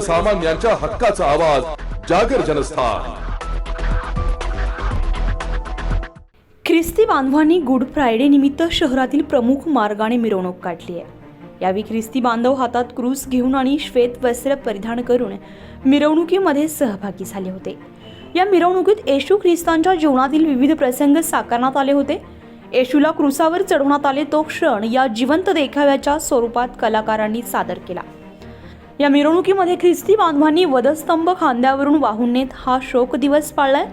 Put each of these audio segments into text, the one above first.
सर्वसामान्यांच्या हक्काचा आवाज जागर जनस्थान. ख्रिस्ती बांधवांनी गुड फ्रायडे निमित्त शहरातील प्रमुख मार्गाने मिरवणूक काढली आहे. यावेळी ख्रिस्ती बांधव हातात क्रूस घेऊन आणि श्वेत वस्त्र परिधान करून मिरवणुकीमध्ये सहभागी झाले होते. या मिरवणुकीत येशू ख्रिस्तांच्या जीवनातील विविध प्रसंग साकारण्यात आले होते. येशूला क्रुसावर चढवण्यात आले तो क्षण या जिवंत देखाव्याच्या स्वरूपात कलाकारांनी सादर केला. या मिरवणुकीमध्ये ख्रिस्ती बांधवांनी वधस्तंभ खांद्यावरून वाहून नेत हा शोक दिवस पाळलाय.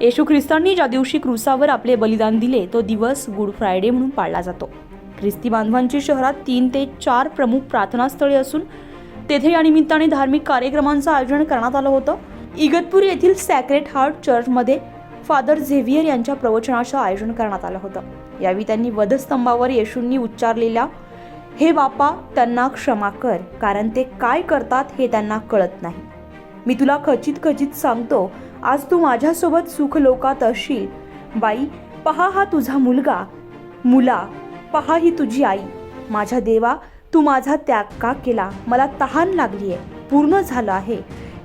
येशू ख्रिस्तांनी ज्या दिवशी क्रुसावर आपले बलिदान दिले तो दिवस गुड फ्रायडे म्हणून पाळला जातो. ख्रिस्ती बांधवांची शहरात तीन ते चार प्रमुख प्रार्थनास्थळे असून तेथे या निमित्ताने धार्मिक कार्यक्रमांचं आयोजन करण्यात आलं होतं. इगतपूर येथील सॅक्रेट हार्ट चर्चमध्ये फादर झेव्हियर यांच्या प्रवचनाचं आयोजन करण्यात आलं होतं. यावेळी त्यांनी वधस्तंभावर येशूंनी उच्चारलेल्या हे बापा त्यांना क्षमा कर कारण ते काय करतात हे त्यांना कळत नाही. मी तुला खचित खचित सांगतो आज तू माझ्यासोबत सुख लोकात असशील. बाई पहा हा तुझा मुलगा. मुला पहा ही तुझी आई. माझ्या देवा तू माझा त्याग का केला? मला तहान लागली आहे पूर्ण झालं आहे.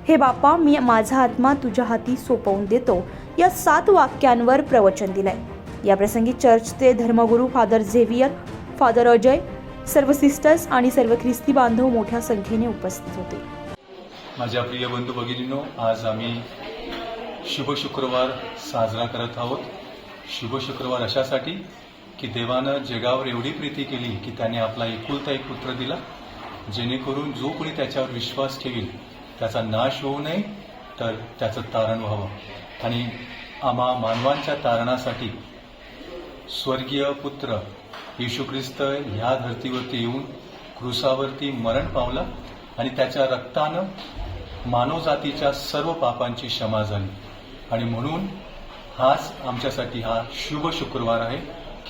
हे बापा मी माझा आत्मा तुझ्या हाती सोपवून देतो. या सात वाक्यांवर प्रवचन दिलंय. या प्रसंगी चर्चचे धर्मगुरू फादर झेवियर फादर अजय सर्व सिस्टर्स आणि सर्व ख्रिस्ती बांधव मोठ्या संख्येने उपस्थित होते. माझ्या प्रिय बंधू भगिनींनो आज आम्ही शुभ शुक्रवार साजरा करत आहोत. शुभ शुक्रवार अशासाठी की देवानं जगावर एवढी प्रीती केली की त्याने आपला एकुलता एक पुत्र दिला जेणेकरून जो कोणी त्याच्यावर विश्वास ठेवील त्याचा नाश होऊ नये तर त्याचं तारण व्हावं. आणि आम्हा मानवांच्या तारणासाठी स्वर्गीय पुत्र येशू ख्रिस्त ह्या धर्तीवरती येऊन क्रुसावरती मरण पावला आणि त्याच्या रक्तानं मानवजातीच्या सर्व पापांची क्षमा झाली. आणि म्हणून हाच आमच्यासाठी हा शुभ शुक्रवार आहे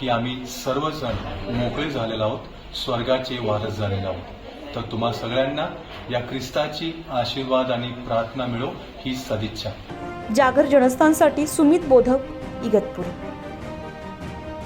की आम्ही सर्वजण मोकळे झालेलो आहोत स्वर्गाचे वारस झालेलो आहोत. तर तुम्हा सगळ्यांना या ख्रिस्ताची आशीर्वाद आणि प्रार्थना मिळो ही सदिच्छा. जागर जनस्थानसाठी सुमित बोधक इगतपुरी.